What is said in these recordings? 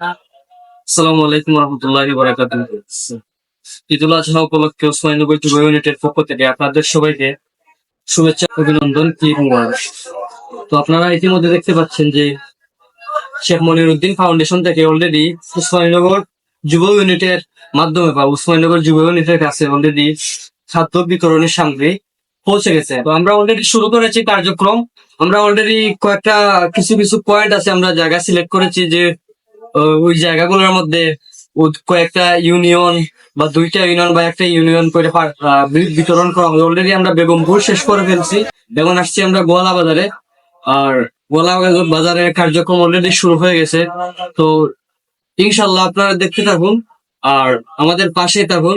আসসালামু আলাইকুম রহমতুল্লাহি বারাকাতুহু। ঈদুল আজহা উপলক্ষে ওসমানীনগর যুব ইউনিটের পক্ষ থেকে আপনাদের সবাইকে শুভেচ্ছা, অভিনন্দন কি তো আপনারা ইতিমধ্যে দেখতে পাচ্ছেন যে শেখ মনিরুদ্দিন ফাউন্ডেশন থেকে অলরেডি উসমানীনগর যুব ইউনিটের মাধ্যমে বা উসমানীনগর যুব ইউনিটের কাছে অলরেডি খাদ্য বিতরণের সামগ্রী পৌঁছে গেছে। তো আমরা অলরেডি শুরু করেছি কার্যক্রম। আমরা অলরেডি কয়েকটা কিছু কিছু পয়েন্ট আছে আমরা জায়গা সিলেক্ট করেছি যে ওই জায়গাগুলোর মধ্যে কয়েকটা ইউনিয়ন বা দুইটা ইউনিয়ন বা একটা ইউনিয়ন করে বিতরণ করা হবে অলরেডি আমরা বেগমপুর শেষ করে ফেলছি। এখন আসছি আমরা গোয়ালা বাজারে। আর গোয়ালা বাজারের কার্যক্রম অলরেডি শুরু হয়ে গেছে। তো ইনশাল্লাহ আপনারা দেখতে থাকুন। আর আমাদের পাশে থাকুন।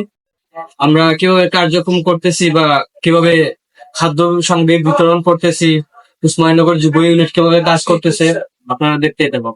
আমরা কীভাবে কার্যক্রম করতেছি বা কীভাবে খাদ্য সামগ্রী বিতরণ করতেছি, উসমানীনগর যুব ইউনিট কীভাবে কাজ করতেছে, আপনারা দেখতে থাকুন।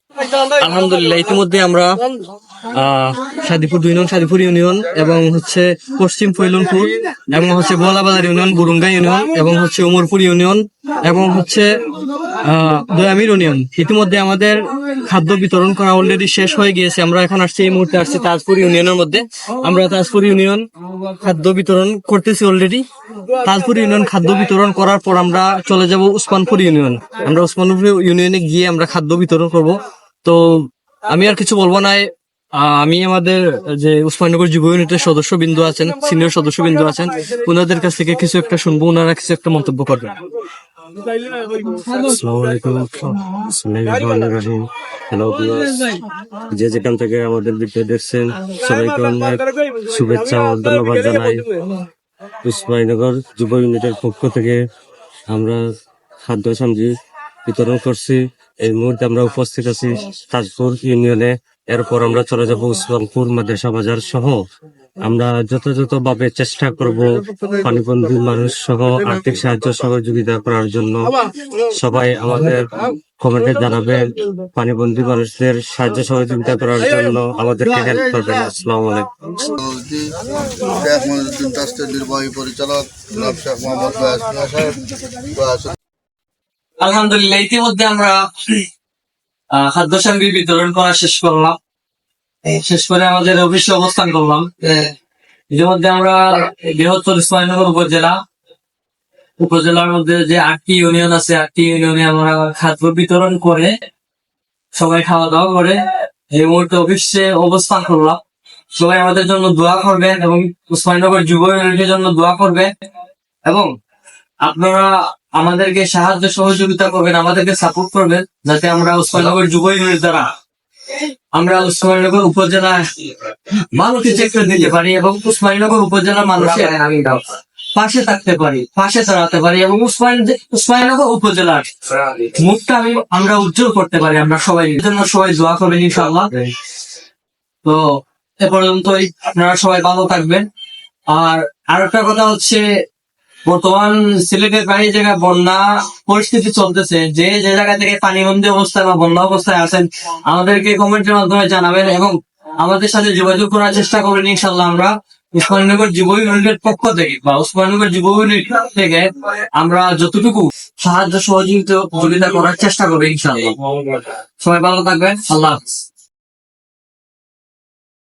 আলহামদুলিল্লাহ, ইতিমধ্যে আমরা সাদিপুর দুই নং সাদিপুর ইউনিয়ন এবং হচ্ছে পশ্চিম ফৈলনপুর এবং হচ্ছে বোয়ালাবাজার ইউনিয়ন বুরুঙ্গা ইউনিয়ন এবং হচ্ছে উমরপুর ইউনিয়ন এবং হচ্ছে দয়ামির ইউনিয়ন। ইতিমধ্যে আমাদের খাদ্য বিতরণ করা অলরেডি শেষ হয়ে গিয়েছে। আমরা এখন আসছি এই মুহূর্তে আসছি তাজপুর ইউনিয়নের মধ্যে। আমরা তাজপুর ইউনিয়ন খাদ্য বিতরণ করতেছি অলরেডি তাজপুর ইউনিয়ন খাদ্য বিতরণ করার পর আমরা চলে যাব উসমানপুর ইউনিয়ন। আমরা উসমানপুর ইউনিয়নে গিয়ে আমরা খাদ্য বিতরণ করব। তো আমি আর কিছু বলব না। আমি আমাদের যে উসমাননগর যুব ইউনিটের সদস্য বিন্দু আছেন সিনিয়র সদস্য বিন্দু আছেন ওনাদের কাছ থেকে কিছু একটা শুনব ওনারা কিছু একটা মন্তব্য করবেন। যে যেখান থেকে আমাদের ভিডিও দেখছেন, সবাইকে অনেক শুভেচ্ছা ও ধন্যবাদ জানাই। উসমানীনগর যুব ইউনিটের পক্ষ থেকে আমরা খাদ্য সামগ্রী বিতরণ করছি। এই মুহূর্তে আমরা উপস্থিত আছি তাজপুর ইউনিয়নে। এরপর আমরা চলে যাব উসমানপুর মাদ্রাসা বাজার সহ। আমরা যথাযথ ভাবে চেষ্টা করব পানিবন্দী মানুষ সহ আর্থিক সাহায্য সহযোগিতা করার জন্য। সবাই আমাদের কমেন্টে জানাবেন, পানিবন্দী মানুষদের সাহায্য সহযোগিতা করার জন্য আমাদেরকে হেল্প করবেন। আসসালামু আলাইকুম। পরিচালক আলহামদুলিল্লাহ, ইতিমধ্যে আমরা খাদ্য সামগ্রী বিতরণ করা শেষ করলাম। শেষ করে আমাদের অফিসে অবস্থান করলাম। ইতিমধ্যে আমরা বৃহত্তর ইসমাইলনগর উপজেলা, উপজেলার মধ্যে যে আটটি ইউনিয়ন আছে, আটটি ইউনিয়নে আমরা খাদ্য বিতরণ করে সবাই খাওয়া দাওয়া করে এই মুহূর্তে অফিসে অবস্থান করলাম। সবাই আমাদের জন্য দোয়া করবেন এবং উসমানীনগর যুব ইউনিটের জন্য দোয়া করবেন। এবং আপনারা আমাদেরকে সাহায্য সহযোগিতা করবেন, আমাদেরকে সাপোর্ট করবেন, যাতে আমরা উসমানীনগর যুব ইউনিট দ্বারা আমরা উসমানীনগর উপজেলা মানুষকে চেক দিতে পারি এবং উসমানীনগর উপজেলা মানুষের পাশে থাকতে পারি, পাশে দাঁড়াতে পারি এবং উসমান উসমানীনগর উপজেলার মুখটা আমি, আমরা উজ্জ্বল করতে পারি, আমরা সবাই জন্য সবাই দোয়া করবেন ইনশাআল্লাহ। তো এ পর্যন্তই, আপনারা সবাই ভালো থাকবেন। আর আরেকটা কথা হচ্ছে বর্তমান সিলেটের প্রায় জায়গায় বন্যা পরিস্থিতি চলতেছে। যে যে জায়গা থেকে পানিবন্দী অবস্থায় বা বন্যা অবস্থায় আছেন, আমাদেরকে কমেন্টের মাধ্যমে জানাবেন এবং আমাদের সাথে যোগাযোগ করার চেষ্টা করবেন ইনশাল্লাহ আমরা। উসমানীনগর যুব ইউনিটের পক্ষ থেকে বা উসমানীনগর যুব ইউনিট থেকে আমরা যতটুকু সাহায্য সহযোগিতা সহযোগিতা করার চেষ্টা করব ইনশাল্লাহ সবাই ভালো থাকবেন। আল্লাহ হাফিজ।